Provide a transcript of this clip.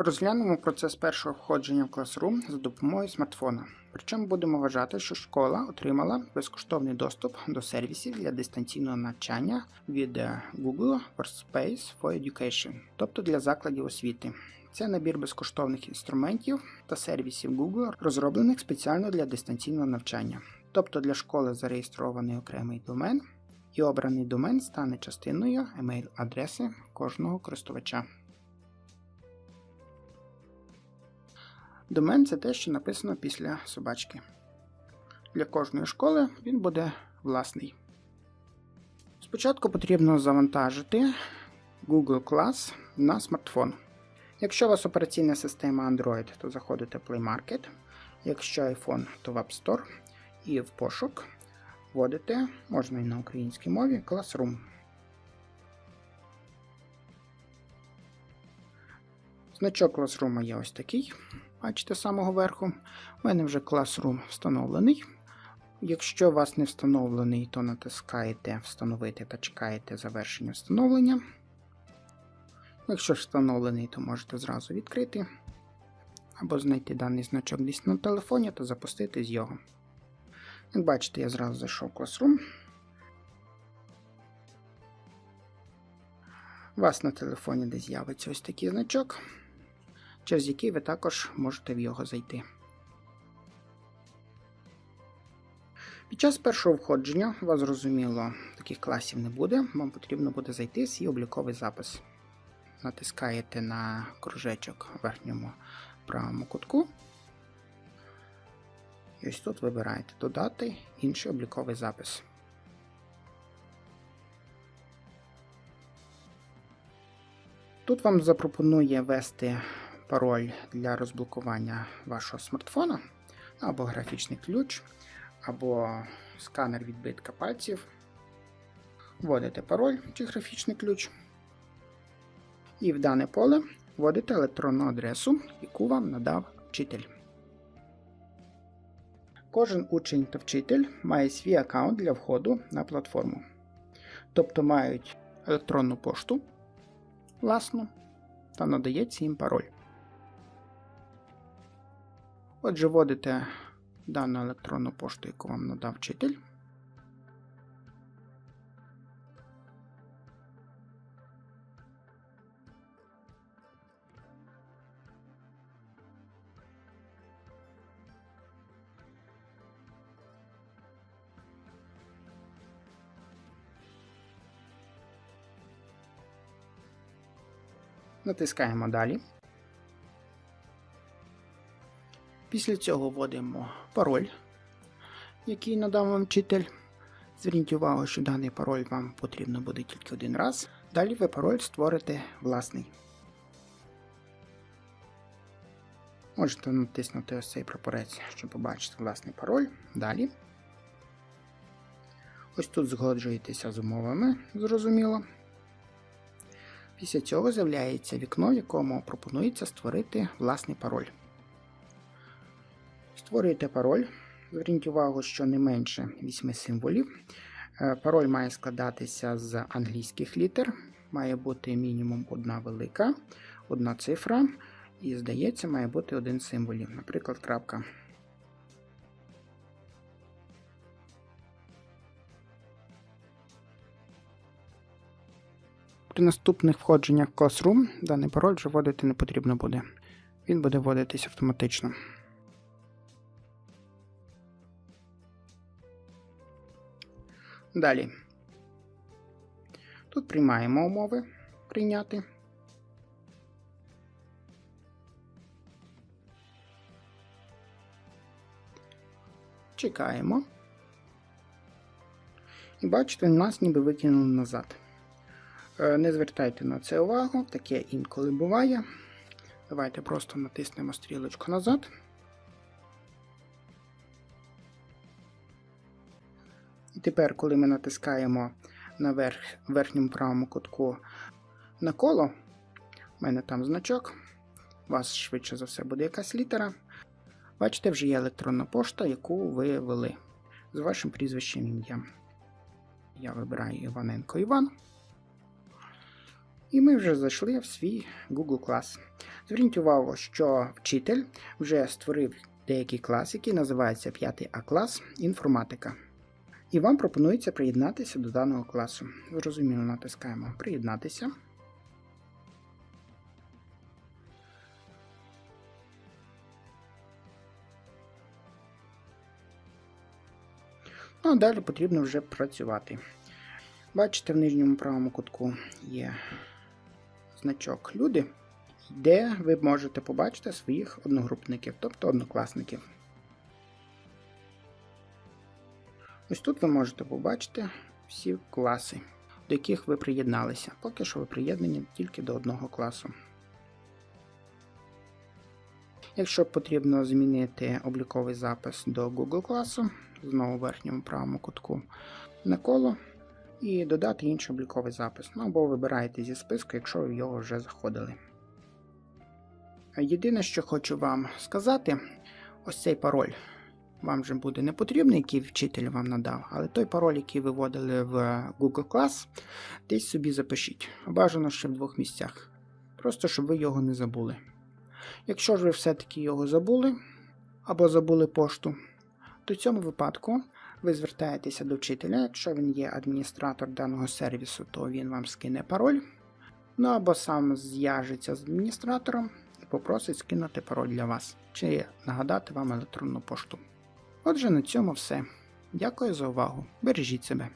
Розглянемо процес першого входження в Classroom за допомогою смартфона. Причому будемо вважати, що школа отримала безкоштовний доступ до сервісів для дистанційного навчання від е, Google Workspace for Education, тобто для закладів освіти. Це набір безкоштовних інструментів та сервісів Google, розроблених спеціально для дистанційного навчання. Тобто для школи зареєстрований окремий домен, і обраний домен стане частиною емейл-адреси кожного користувача. Домен це те, що написано після собачки. Для кожної школи він буде власний. Спочатку потрібно завантажити Google Class на смартфон. Якщо у вас операційна система Android, то заходите в Play Market. Якщо iPhone, то в App Store і в пошук вводите, можна і на українській мові, Classroom. Значок Classroom є ось такий. Бачите, з самого верху. У мене вже Classroom встановлений. Якщо у вас не встановлений, то натискаєте Встановити та чекаєте завершення встановлення. Якщо встановлений, то можете зразу відкрити. Або знайти даний значок десь на телефоні та запустити з його. Як бачите, я зразу зайшов в Classroom. У вас на телефоні десь з'явиться ось такий значок через який ви також можете в його зайти. Під час першого входження, у вас зрозуміло, таких класів не буде, вам потрібно буде зайти в свій обліковий запис. Натискаєте на кружечок в верхньому правому кутку. І ось тут вибираєте Додати інший обліковий запис. Тут вам запропонує ввести пароль для розблокування вашого смартфона, або графічний ключ, або сканер відбитка пальців. Вводите пароль чи графічний ключ. І в дане поле вводите електронну адресу, яку вам надав вчитель. Кожен учень та вчитель має свій аккаунт для входу на платформу. Тобто мають електронну пошту власну та надається їм пароль. Отже, вводите дану електронну пошту, яку вам надав вчитель. Натискаємо далі. Після цього вводимо пароль, який надав вам вчитель. Зверніть увагу, що даний пароль вам потрібно буде тільки один раз. Далі ви пароль створите власний. Можете натиснути ось цей прапорець, щоб побачити власний пароль. Далі. Ось тут згоджуєтеся з умовами, зрозуміло. Після цього з'являється вікно, в якому пропонується створити власний пароль. Створюєте пароль. Зверніть увагу, що не менше 8 символів. Е, пароль має складатися з англійських літер, має бути мінімум одна велика, одна цифра, і, здається, має бути один символів, наприклад, крапка. При наступних входженнях Classroom даний пароль вже вводити не потрібно буде. Він буде вводитись автоматично. Далі. Тут приймаємо умови прийняти. Чекаємо. І бачите, нас ніби викинули назад. Е, не звертайте на це увагу, таке інколи буває. Давайте просто натиснемо стрілочку назад. І тепер, коли ми натискаємо на верх, верхньому правому кутку на коло, у мене там значок, у вас швидше за все буде якась літера. Бачите, вже є електронна пошта, яку ви ввели з вашим прізвищем ім'ям. Я вибираю Іваненко Іван. І ми вже зайшли в свій Google клас. Зверніть увагу, що вчитель вже створив деякий клас, який називається 5 А клас інформатика. І вам пропонується приєднатися до даного класу. Зрозуміло, натискаємо Приєднатися. Ну а далі потрібно вже працювати. Бачите, в нижньому правому кутку є значок Люди, де ви можете побачити своїх одногрупників, тобто однокласників. Ось тут ви можете побачити всі класи, до яких ви приєдналися. Поки що ви приєднані тільки до одного класу. Якщо потрібно змінити обліковий запис до Google класу, знову в верхньому правому кутку на коло, і додати інший обліковий запис. Ну або вибираєте зі списку, якщо ви його вже заходили. Єдине, що хочу вам сказати, ось цей пароль вам вже буде не потрібний, який вчитель вам надав, але той пароль, який ви вводили в Google Class, десь собі запишіть. Бажано ще в двох місцях. Просто щоб ви його не забули. Якщо ж ви все-таки його забули або забули пошту, то в цьому випадку ви звертаєтеся до вчителя. Якщо він є адміністратор даного сервісу, то він вам скине пароль. Ну або сам зв'яжеться з адміністратором і попросить скинути пароль для вас чи нагадати вам електронну пошту. Отже, на цьому все. Дякую за увагу. Бережіть себе.